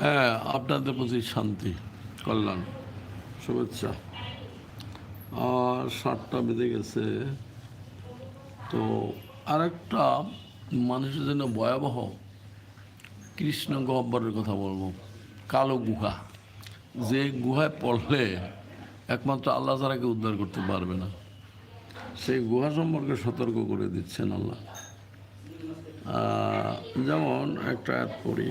হ্যাঁ আপনাদের প্রতি শান্তি, কল্যাণ, শুভেচ্ছা। আর সাতটা বেঁধে গেছে। তো আরেকটা মানুষের জন্য ভয়াবহ কৃষ্ণ গহ্বরের কথা বলব। কালো গুহা। যে গুহায় পড়লে একমাত্র আল্লাহ কেউ উদ্ধার করতে পারবে না। সেই গুহা সম্পর্কে সতর্ক করে দিচ্ছেন আল্লাহ। যেমন একটা অ্যাড পড়ি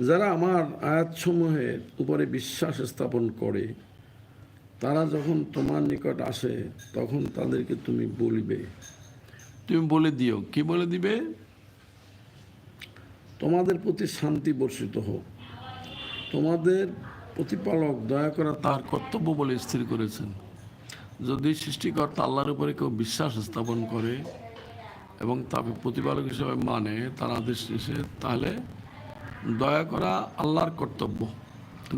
যারা আমার আয়াতসমূহের উপরে বিশ্বাস স্থাপন করে তারা যখন তোমার নিকট আসে তখন তাদেরকে তুমি বলিবে। তুমি বলে দিও। কি বলে দিবে? তোমাদের প্রতি শান্তি বর্ষিত হোক। তোমাদের প্রতিপালক দয়া করা তার কর্তব্য বলে স্থির করেছেন। যদি সৃষ্টিকর্তা আল্লাহর উপরে কেউ বিশ্বাস স্থাপন করে এবং তাকে প্রতিপালক হিসেবে মানে তার আদেশ নিষেধ তাহলে দয়া করা আল্লাহর কর্তব্য।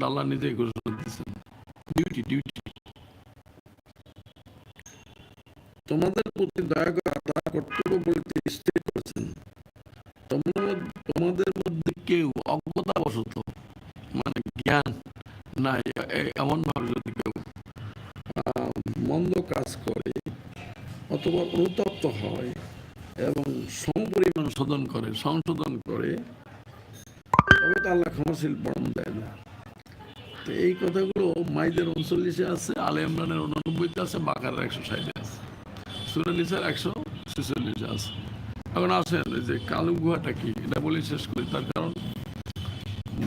আল্লাহ নিজেই ঘোষণা দিয়েছেন। ডিউটি ডিউটি তোমাদের প্রতি দয়া করা তার কর্তব্য বলে তিনি স্থির করেছেন। তোমাদের মধ্যে কেউ অজ্ঞতাবশত মানে জ্ঞান নাই এমনভাবে যদি কেউ মন্দ কাজ করে অথবা অনুতপ্ত হয় এবং সমপরিমাণ শোধন করে, সংশোধন ক্ষমাশীল পরম দেয় না। তো এই কথাগুলো মাইদের উনচল্লিশে আছে, আলে ইমরানের উননব্বইতে আছে, বাকারের একশো ষাটে আছে। সুরানিসের একশো ছেচল্লিশে আছে। এখন আসেন যে কালু গুহাটা কি? এটা বলে শেষ করি, তার কারণ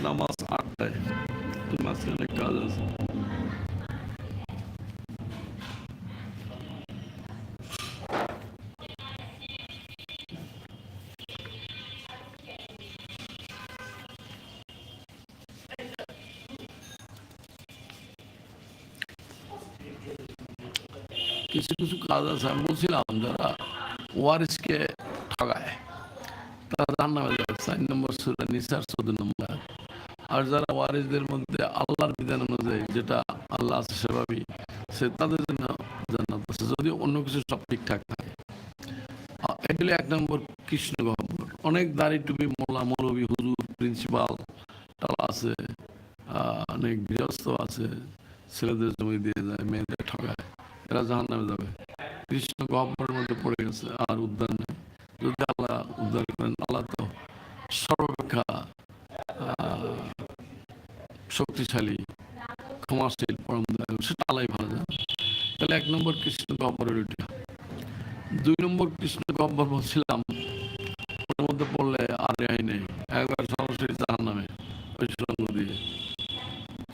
নামাজ আটটায়। মাঝখানে কাজ আছে। আছে আমি বলছিলাম যারা ওয়ারিসকে ঠগায়, তারা জাহান নামে যাবে চার নম্বর সুরা নিসার, চোদ্দ নম্বর আর যারা ওয়ারিসদের মধ্যে আল্লাহর বিধান অনুযায়ী যেটা আল্লাহ আছে সেভাবেই, সে তাদের জন্য জান্নাত আছে যদি অন্য কিছু সব ঠিকঠাক থাকে। হলো এক নম্বর কৃষ্ণ গহ্বর। অনেক দাড়ি টুপি মোল্লা মৌলবী, হুজুর, প্রিন্সিপাল, তারা আছে অনেক গৃহস্থ আছে, ছেলেদের জমি দিয়ে যায়, মেয়েদের ঠগায়, এরা জাহান নামে যাবে। কৃষ্ণ গহ্বরের মধ্যে পড়ে গেছে আর উদ্ধার নেই। যদি আল্লাহ উদ্ধার করেন, আল্লাহ তো সর্বাপেক্ষা শক্তিশালী, ক্ষমাশীল, পরম দয়ালু, সেটা আল্লাহ ভালো জানে। তাহলে এক নম্বর কৃষ্ণ গহ্বরের ওইটা দুই নম্বর কৃষ্ণ গহ্বর বলছিলাম ওর মধ্যে পড়লে আর রেহাই নেই। একবার সরাসরি জাহান নামে ওই সুরঙ্গ দিয়ে।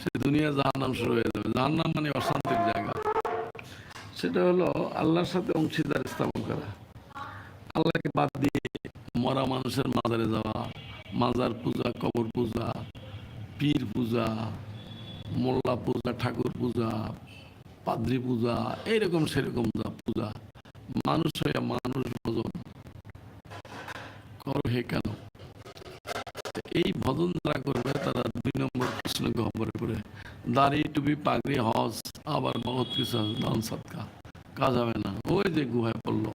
সে দুনিয়া জাহান নাম শুরু হয়ে যাবে। জাহান নাম সেটা হলো আল্লাহর সাথে অংশীদার স্থাপন করা। আল্লাহকে বাদ দিয়ে মরা মানুষের মাজারে যাওয়া, মাজার পূজা, কবর পূজা, পীর পূজা, মোল্লা পূজা, ঠাকুর পূজা, পাদ্রি পূজা, এইরকম সেরকম পূজা। মানুষ হয়ে মানুষ ভজন। করো হে কেন? এই ভজন যারা করবে তারা দুই নম্বর কৃষ্ণ গহ্বরে করে দাড়ি, টুপি, পাগড়ি, হজ আবার বহুত কিছু আছে, দান সৎকা কাজ হবে না। ওই যে গুহায় পড়ল।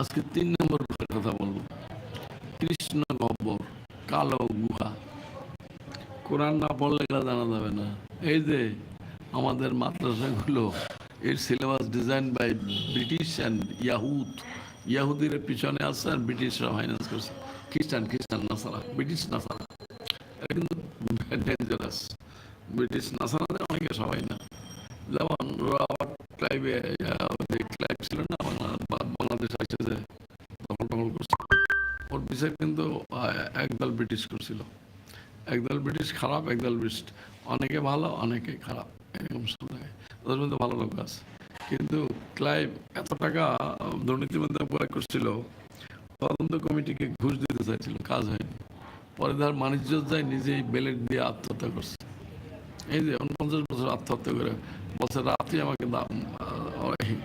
আজকে তিন নম্বর গুহার কথা বলব। কৃষ্ণ গহ্বর কালো গুহা। কোরআন না পড়লে এগুলো জানা যাবে না। এই যে আমাদের মাদ্রাসাগুলো এর syllabus design by British and ইয়াহুদ ইয়াহুদির পিছনে আছে আর ব্রিটিশরা ফাইন্যান্স করছে। খ্রিস্টান খ্রিস্টান নাসারা। ব্রিটিশ নাসারা। এটা কিন্তু ডেঞ্জারাস ব্রিটিশ নাসারাদের অনেকে সবাই না। এত টাকা দুর্নীতির মধ্যে করছিল, তদন্ত কমিটিকে ঘুষ দিতে চাইছিল, কাজ হয়নি। পরে তার মানিজ্য যায় নিজেই বেলেট দিয়ে আত্মহত্যা করছে। এই যে উনপঞ্চাশ বছর আত্মহত্যা করে বলছে রাতে আমাকে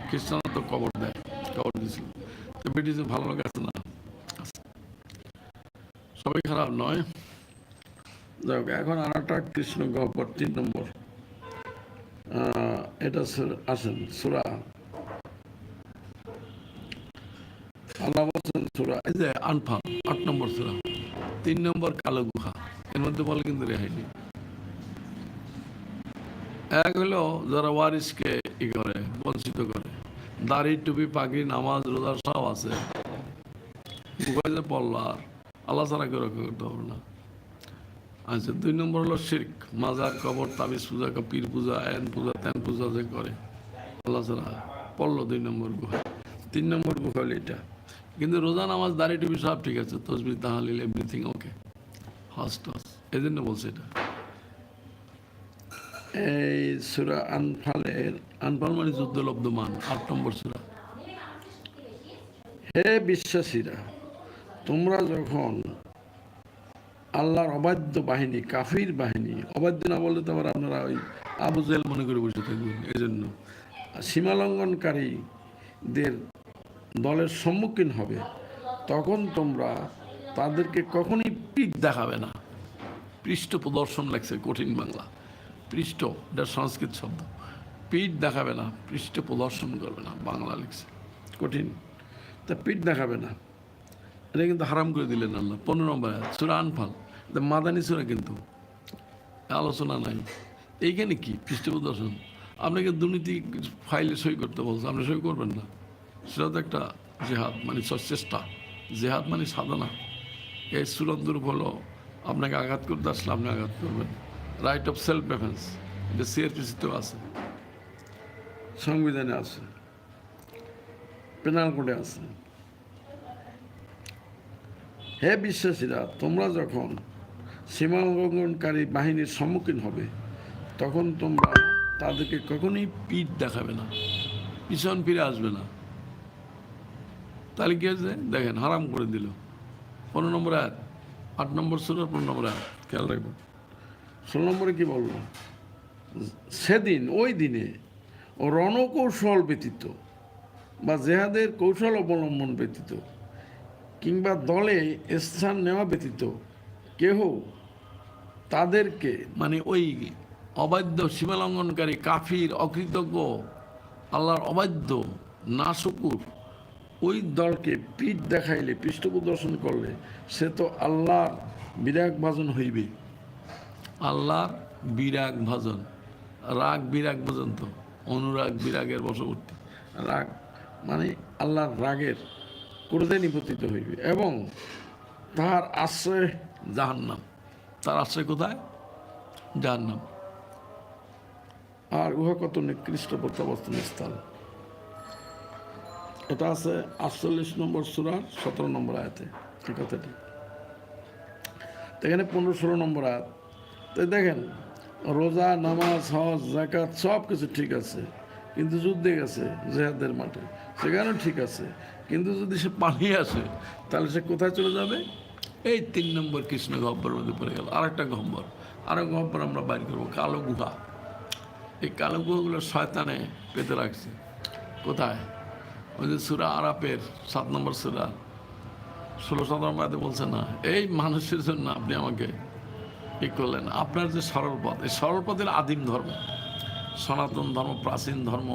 খ্রিস্টান তো কবর দেয় কবর দিয়েছিল। তো ব্রিটিশে ভালো লাগছে না? সবাই খারাপ নয়। যাই হোক, এখন আর একটা কৃষ্ণ গহ্বর তিন নম্বর। এটা আসেন সুরা। আল্লাহ বলছেন সুরা এই যে আনফাল আট নম্বর সুরা। তিন নম্বর কালো গুহা। এর মধ্যে বলে কিন্তু রেহাই নেই। এক হলো যারা ওয়ারিসকে ই করে, বঞ্চিত করে, দাড়ি, টুপি, পাগড়ি, নামাজ, রোজা সব আছে। যে পড়ল আর আল্লাহ ছাড়া কেউ রক্ষা করতে পারবে না। আচ্ছা দুই নম্বর হলো শির্ক, মাজার, কবর, তাবিজ পূজা পীর পূজা এন পূজা তেন পূজা যে করে, আল্লাহ ছাড়া পড়ল দুই নম্বর গুহা তিন নম্বর গুহা হলো এটা। কিন্তু রোজা, নামাজ, দাড়ি, টুপি সব ঠিক আছে তসবি তাহালিল এভরিথিং ওকে হাস এই জন্য বলছে এটা। এই সুরা আনফালের, আনফাল মানে যুদ্ধ লব্ধমান, আট নম্বর সুরা। হে বিশ্বাসীরা, তোমরা যখন আল্লাহর অবাধ্য বাহিনী, কাফির বাহিনী, অবাধ্য না বললে তো আবার আপনারা ওই আবু জেল মনে করে বসে থাকবেন এই জন্য সীমালঙ্ঘনকারীদের দলের সম্মুখীন হবে, তখন তোমরা তাদেরকে কখনই পিঠ দেখাবে না। পৃষ্ঠ প্রদর্শন লাগছে কঠিন বাংলা। পৃষ্ঠ, এটা সংস্কৃত শব্দ। পিঠ দেখাবে না, পৃষ্ঠ প্রদর্শন করবে না, বাংলা লিখছে। কঠিন। তা পিঠ দেখাবে না। এটা কিন্তু হারাম করে দিলেন আল্লাহ। পনেরো নম্বর, সূরা আনফাল। মাদানি সুরা কিন্তু। আলোচনা নাই। এইখানে কি? পৃষ্ঠ প্রদর্শন। আপনাকে দুর্নীতি ফাইলে সই করতে বলছে। আপনি সই করবেন না। সেটা তো একটা জেহাদ মানে সচেষ্টা। জেহাদ মানে সাধনা। এই সুরন্দর হলো, আপনাকে আঘাত করতে আসলে আপনি আঘাত করবেন। রাইট অফ সেলফ ডিফেন্স এটা সিআরপিসিতেও আছে সংবিধানে আছে পেনাল কোডে আছে হে বিশ্বাসীরা তোমরা যখন সীমালঙ্ঘনকারী বাহিনীর সম্মুখীন হবে তখন তোমরা তাদেরকে কখনোই পিঠ দেখাবে না পিছন ফিরে আসবে না তাহলে কি হয়েছে দেখেন হারাম করে দিল পনেরো নম্বর আট নম্বর ষোলো পনেরো নম্বর আয়াত খেয়াল রাখবেন ষোলো নম্বরে কি বলল? সেদিন, ওই দিনে রণকৌশল ব্যতীত বা জেহাদের কৌশল অবলম্বন ব্যতীত কিংবা দলে স্থান নেওয়া ব্যতীত কেহ তাদেরকে মানে ওই অবাধ্য সীমালঙ্ঘনকারী কাফির, অকৃতজ্ঞ, আল্লাহর অবাধ্য না শুকুর ওই দলকে পিঠ দেখাইলে পৃষ্ঠ প্রদর্শন করলে সে তো আল্লাহর বিরাগ ভাজন হইবে আল্লাহর বিরাগ ভাজন, রাগ বিরাগ ভাজন তো অনুরাগ বিরাগের বশবর্তী। রাগ মানে আল্লাহর রাগের ক্রোধে নিপতিত হইবে এবং তাহার আশ্রয় জাহান্নাম। তার আশ্রয় কোথায়? জাহান্নাম। আর উহা কত নিকৃষ্ট প্রত্যাবর্তন স্থান। এটা আছে আটচল্লিশ নম্বর সুরার সতেরো নম্বর আয়াতে, এই কথাটি। এখানে পনেরো ষোলো নম্বর আয়াত। তো দেখেন, রোজা, নামাজ, হজ জাকাত সব কিছু ঠিক আছে। কিন্তু যুদ্ধে গেছে, জেহাদের মাঠে। সেখানেও ঠিক আছে। কিন্তু যদি সে পালিয়ে আসে, তাহলে সে কোথায় চলে যাবে? এই তিন নম্বর কৃষ্ণ গহ্বরের মধ্যে পড়ে গেল। আরেকটা গহ্বর। আরও গহ্বর আমরা বাইর করব, কালো গুহা। এই কালো গুহাগুলো শয়তানে পেতে রাখছে। কোথায়? ওই যে সুরা আরাপের সাত নম্বর সুরা। ষোলো সতেরো মাতে বলছে না, এই মানুষের জন্য আপনি আমাকে ই করলেন? আপনার যে সরল পথ এই সরল পথের আদিম ধর্ম, সনাতন ধর্ম, প্রাচীন ধর্ম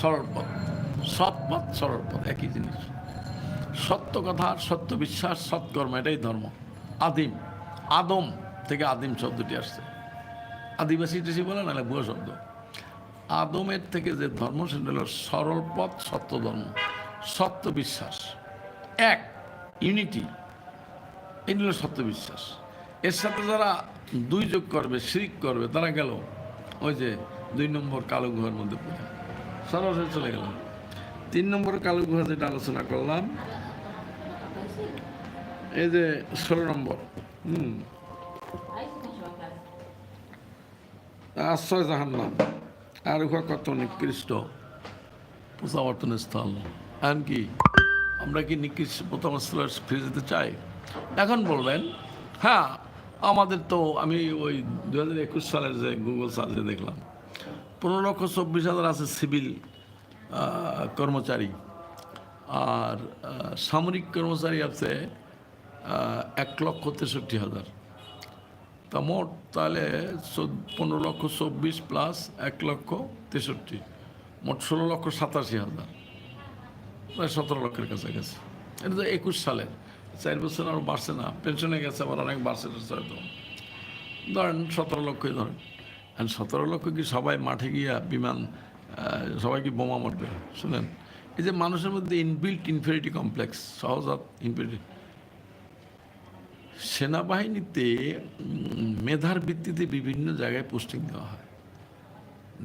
সরল পথ সৎ পথ সরল পথ একই জিনিস। সত্য কথা, সত্য বিশ্বাস, সৎকর্ম, এটাই ধর্ম। আদিম, আদম থেকে আদিম শব্দটি আসছে। আদিবাসী টেসি বলে না ভুয়ো শব্দ। আদমের থেকে যে ধর্ম, সেটা হলো সরল পথ সত্য ধর্ম, সত্য বিশ্বাস। এক ইউনিটি এটি হলো সত্য বিশ্বাস। এর সাথে যারা দুই যোগ করবে, শিরিক করবে, তারা গেল ওই যে দুই নম্বর কালো গুহার মধ্যে পড়ে। সরাসরি চলে গেল তিন নম্বর কালো গুহা যেটা আলোচনা করলাম, এই যে ষোলো নম্বর, হুম। আশ্রয় জাহান্নাম, আর উহা কত নিকৃষ্ট প্রত্যাবর্তনের স্থল। এমনকি আমরা কি নিকৃষ্ট প্রথম স্থলে ফিরে যেতে চাই? এখন বলবেন হ্যাঁ আমাদের তো আমি ওই দু হাজার একুশ সালের যে গুগল সার্চে দেখলাম, পনেরো লক্ষ চব্বিশ হাজার আছে সিভিল কর্মচারী। আর সামরিক কর্মচারী আছে এক লক্ষ তেষট্টি হাজার। তা মোট তাহলে পনেরো লক্ষ চব্বিশ প্লাস এক লক্ষ তেষট্টি, মোট ষোলো লক্ষ সাতাশি হাজার। প্রায় সতেরো লক্ষের কাছাকাছি। এটা তো একুশ সালের। চার বছর আর বাড়ছে না। পেনশনে গেছে, আবার অনেক বাড়ছে হয়তো। ধরেন সতেরো লক্ষই ধরেন। আর সতেরো লক্ষ কি সবাই মাঠে গিয়া বিমান সবাই কি বোমা মারবে? শুনেন, এই যে মানুষের মধ্যে ইনবিল্ট ইনফেরিটি কমপ্লেক্স সহজাত ইনফেরিটি সেনাবাহিনীতে মেধার ভিত্তিতে বিভিন্ন জায়গায় পোস্টিং দেওয়া হয়।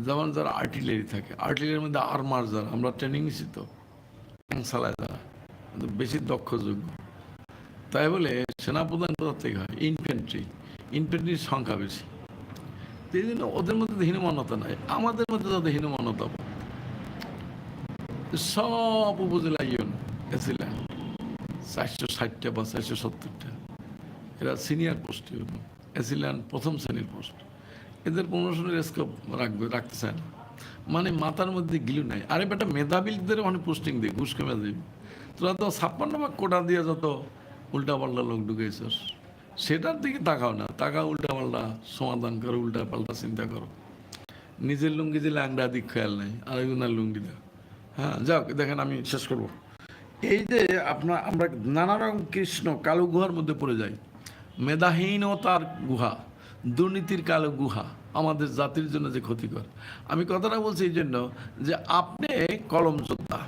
যেমন যারা আর্টিলারি থাকে আর্টিলারির মধ্যে আর্মার যারা, আমরা ট্রেনিং নিছি তো। চালায় যারা বেশি দক্ষ যোগ্য তাই বলে সেনাপ্রধান কোথা থেকে হয় ইনফেন্ট্রি ইনফেন্ট্রির সংখ্যা বেশি। এই জন্য ওদের মধ্যে হীনমান্যতা নাই, আমাদের মধ্যে তাদের হীনমান্যতা সব উপজেলা ইউন এসিলেন চারশো ষাটটা বা চারশো সত্তরটা। এরা সিনিয়র পোস্ট এসিলেন প্রথম শ্রেণির পোস্ট এদের প্রমোশনের স্কোপ রাখবে, রাখতে চায় না। মানে মাথার মধ্যে গিলু নাই। আরে বেটা মেধাবীদের অনেক পোস্টিং দিই ঘুষ কমে দিবি তোরা তো ছাপ্পান্ন ভাগ কোটা দিয়ে যত উল্টাপাল্টা লোক ঢুকেছিস সেটার দিকে তাকাও না, তাকাও উল্টাপাল্টা সমাধান করো উল্টা পাল্টা চিন্তা করো। নিজের লুঙ্গি যে ল্যাংড়া দিক খেয়াল নেই আরেকজনের লুঙ্গি দেয় হ্যাঁ যাক দেখেন আমি শেষ করব। এই যে আপনার, আমরা নানা রকম কৃষ্ণ কালো গুহার মধ্যে পড়ে যাই। মেধাহীনতার গুহা, দুর্নীতির কালো গুহা, আমাদের জাতির জন্য যে ক্ষতিকর। আমি কথাটা বলছি এই জন্য যে আপনি কলম যোদ্ধা।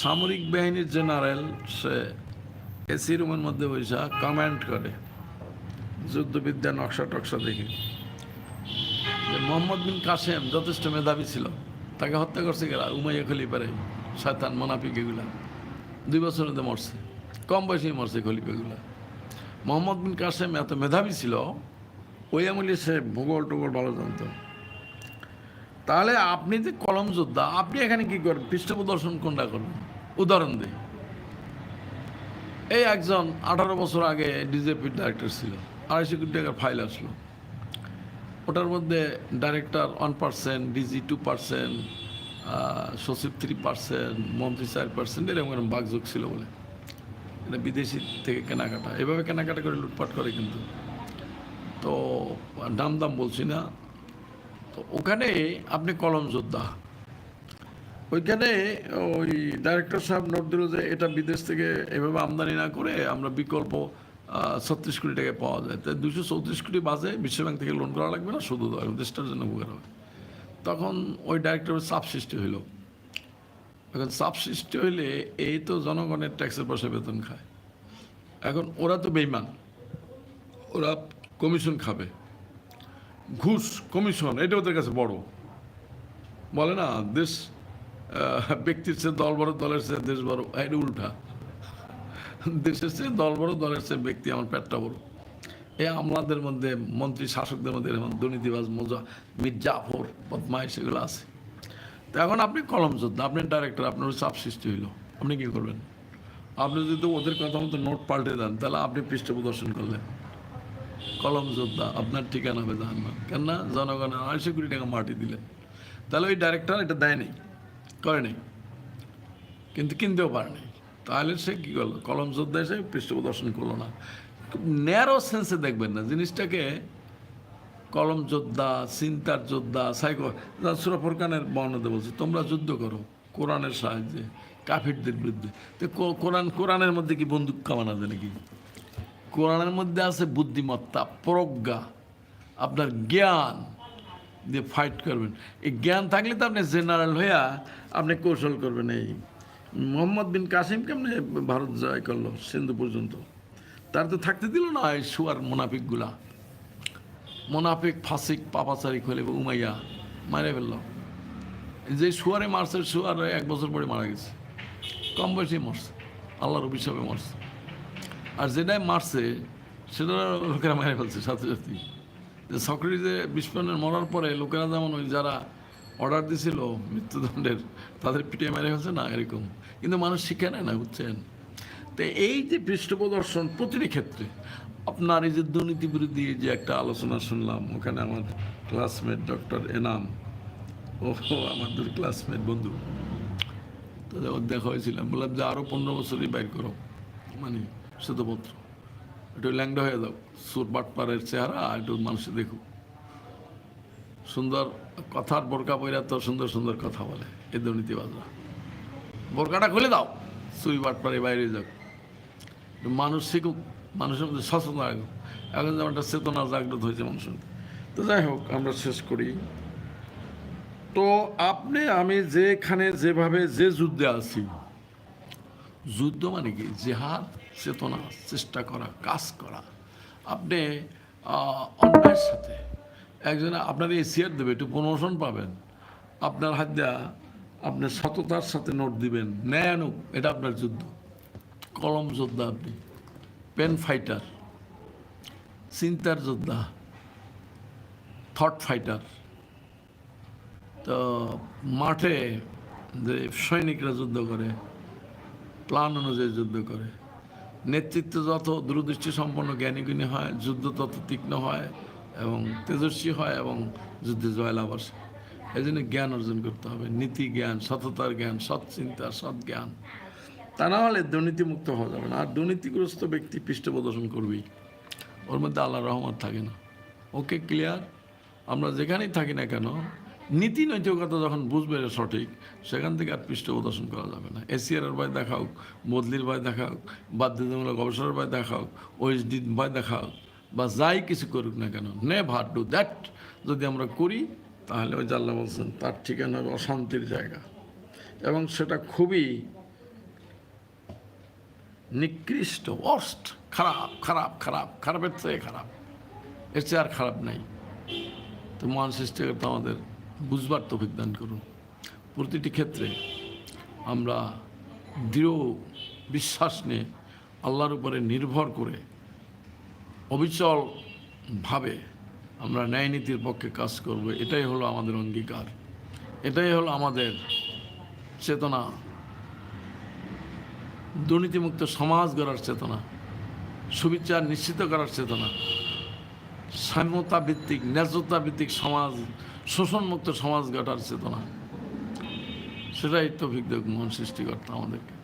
সামরিক বাহিনীর জেনারেল সে এসি রুমের মধ্যে বৈশা কমেন্ট করে। যুদ্ধবিদ্যা নকশা টকশা দেখে। যে মোহাম্মদ বিন কাসেম যথেষ্ট মেধাবী ছিল, তাকে হত্যা করছে গেলা উমাইয়া খলিপারে শয়তান মোনাফিক এগুলা দুই বছর মধ্যে মরছে, কম বয়সেই মরছে খলিফাগুলা মোহাম্মদ বিন কাসেম এত মেধাবী ছিল, ওই আমলে সে ভূগোল টুগোল ভালো জানতো। তাহলে আপনি যে কলম যোদ্ধা, আপনি এখানে কি করবেন পৃষ্ঠপ্রদর্শন কোনটা করবেন? উদাহরণ দিই। এই একজন আঠারো বছর আগে ডিজেপির ডাইরেক্টর ছিল। আড়াইশো কোটি টাকার ফাইল আসলো। ওটার মধ্যে director one percent, DG two percent সচিব থ্রি পার্সেন্ট, মন্ত্রী চার পার্সেন্ট, এরকম এরকম বাগযোগ ছিল বলে। এটা বিদেশি থেকে কেনাকাটা। এভাবে কেনাকাটা করে লুটপাট করে কিন্তু। তো দাম দাম বলছি না। তো ওখানে আপনি কলম যোদ্ধা। ওইখানে ওই ডাইরেক্টর সাহেব নোট দিল যে এটা বিদেশ থেকে এভাবে আমদানি না করে আমরা বিকল্প ছত্রিশ কোটি টাকায় পাওয়া যায়। তাই দুশো চৌত্রিশ কোটি বাজে বিশ্বব্যাংক থেকে লোন করা লাগবে না, শুধু দেশটার জন্য উপকার হবে। তখন ওই ডাইরেক্টরের চাপ সৃষ্টি হইল। এখন চাপ সৃষ্টি হইলে এই তো জনগণের ট্যাক্সের পয়সা বেতন খায়। এখন ওরা তো বেইমান ওরা কমিশন খাবে। ঘুষ কমিশন এটা ওদের কাছে বড়। বলে না, দেশ ব্যক্তির চেয়ে দল বড় দলের চেয়ে দেশ বড়। এটা উল্টা। দেশের চেয়ে দল বড় দলের চেয়ে ব্যক্তি আমার পেটটা বড়। এই আমলাদের মধ্যে মন্ত্রী, শাসকদের মধ্যে এরকম দুর্নীতিবাজ মজা, মির জাফর বদমাই সেগুলো আছে। তো এখন আপনি কলম যোদ্ধা আপনি ডাইরেক্টর আপনার চাপ সৃষ্টি হইল। আপনি কি করবেন? আপনি যদি ওদের কথা মতো নোট পাল্টে দেন, তাহলে আপনি পৃষ্ঠ প্রদর্শন করলেন। কলম যোদ্ধা আপনার ঠিকানা হবে জাহান্নাম। কেননা জনগণের আড়াইশো কোটি টাকা মাটি দিলেন। তাহলে ওই ডাইরেক্টর এটা দেয় নাই করে নাই। কিন্তু কিনতেও পারেনি তাহলে সে কী করল? কলম যোদ্ধা এসে পৃষ্ঠ প্রদর্শন করল না। ন্যারো সেন্সে দেখবেন না। জিনিসটাকে কলম যোদ্ধা চিন্তার যোদ্ধা সাইকো সুরা ফোরকানের বর্ণতে বলছে, তোমরা যুদ্ধ করো কোরআনের সাহায্যে, কাফিরদের বিরুদ্ধে। তো কোরআন, কোরআনের মধ্যে কি বন্দুক কামানা যায় নাকি? কোরআনের মধ্যে আছে বুদ্ধিমত্তা, প্রজ্ঞা, আপনার জ্ঞান। দিয়ে ফাইট করবেন। এই জ্ঞান থাকলে তো আপনি জেনারেল হইয়া আপনি কৌশল করবেন এই। মোহাম্মদ বিন কাসিম কেমনে ভারত জয় করল সিন্ধু পর্যন্ত? তার তো থাকতে দিল না এই সুয়ার মোনাফিকগুলা। মোনাফিক, ফাসিক, পাপাচারি খোলে উমাইয়া মারে ফেলল। যে সুয়ারে মারছে, সুয়ার এক বছর পরে মারা গেছে। কম বয়সে মরছে, আল্লাহর অভিশাপে মরছে। আর যেটাই মারছে, সেটা লোকেরা মেরে ফেলছে, সাথে সাথে যে সক্রেটিসে বিস্ফোরণের মরার পরে লোকেরা যেমন ওই যারা অর্ডার দিছিল মৃত্যুদণ্ডের, তাদের পিটিয়ে মেরে ফেলছে, না, এরকম। কিন্তু মানুষ শিখে নেয় না, বুঝছেন? তো এই যে পৃষ্ঠপ্রদর্শন প্রতিটি ক্ষেত্রে, আপনার এই যে দুর্নীতি বিরোধী যে একটা আলোচনা শুনলাম, ওখানে আমার ক্লাসমেট ডক্টর এনাম, ও আমার আমাদের ক্লাসমেট বন্ধু। তো দেখা, হয়েছিলাম। বললাম যে আরও পনেরো বছরই বাইর করো মানে শ্বেতপত্র। একটু ল্যাংডা হয়ে যাও। সুর বাটপাড়ের চেহারা একটু মানুষে দেখুক সুন্দর কথার বোরকা পইরা তো সুন্দর সুন্দর কথা বলে এ দুর্নীতিবাজরা। বোরকাটা খুলে দাও, সুই বাটপাড়ে বাইরে যাও। মানুষ শিখুক, মানুষের মধ্যে সচেতন রাখুক। এখন যেমন একটা চেতনা জাগ্রত হয়েছে মানুষের। তো যাই হোক, আমরা শেষ করি। তো আপনি, আমি যেখানে যেভাবে যে যুদ্ধে আছি, যুদ্ধ মানে কি? জেহাদ চেতনা, চেষ্টা করা, কাজ করা। আপনি অন্যায়ের সাথে একজনে আপনার এই শেয়ার দেবে, একটু প্রমোশন পাবেন। আপনার হাত দেওয়া আপনি সততার সাথে নোট দিবেন, ন্যায় আনুক, এটা আপনার যুদ্ধ। কলম যোদ্ধা আপনি পেন ফাইটার চিন্তার যোদ্ধা থট ফাইটার তো মাঠে যে সৈনিকরা যুদ্ধ করে প্ল্যান অনুযায়ী যুদ্ধ করে। নেতৃত্ব যত দূরদৃষ্টি সম্পন্ন জ্ঞানীগুণী হয়, যুদ্ধ তত তীক্ষ্ণ হয় এবং তেজস্বী হয় এবং যুদ্ধে জয়লাভ আসে। এই জন্য জ্ঞান অর্জন করতে হবে। নীতি জ্ঞান, সততার জ্ঞান, সৎ চিন্তা, সৎ জ্ঞান। তা না হলে দুর্নীতিমুক্ত হওয়া যাবে না। আর দুর্নীতিগ্রস্ত ব্যক্তি পৃষ্ঠ প্রদর্শন করবেই ওর মধ্যে আল্লাহ রহমত থাকে না। ওকে ক্লিয়ার আমরা যেখানেই থাকি না কেন নীতি নৈতিকতা যখন বুঝবে সঠিক, সেখান থেকে আর পৃষ্ঠ প্রদর্শন করা যাবে না। এসিআরের ভয় দেখাও বদলির ভয় দেখাও বাধ্যতামূলক গবেষণার ভয় দেখাও ওএসডি ভয় দেখাও বা যাই কিছু করুক না কেন নেভার ডু দ্যাট যদি আমরা করি, তাহলে ওই জাল্লা বলছেন, তার ঠিকানা হবে অশান্তির জায়গা। এবং সেটা খুবই নিকৃষ্ট ওয়ার্স্ট খারাপ খারাপ খারাপ, খারাপের থেকে খারাপ। এর চেয়ে আর খারাপ নাই। তো মহান সৃষ্টিকর্তা আমাদের বুঝবার তো দান করুন। প্রতিটি ক্ষেত্রে আমরা দৃঢ় বিশ্বাস নিয়ে আল্লাহর উপরে নির্ভর করে অবিচলভাবে আমরা ন্যায় নীতির পক্ষে কাজ করব, এটাই হলো আমাদের অঙ্গীকার। এটাই হলো আমাদের চেতনা। দুর্নীতিমুক্ত সমাজ গড়ার চেতনা, সুবিচার নিশ্চিত করার চেতনা সাম্যতা ভিত্তিক ন্যায্যতা ভিত্তিক সমাজ শোষণমুক্ত সমাজ গড়ার চেতনা। সেটাই তো অভিজ্ঞ মহান সৃষ্টিকর্তা আমাদেরকে।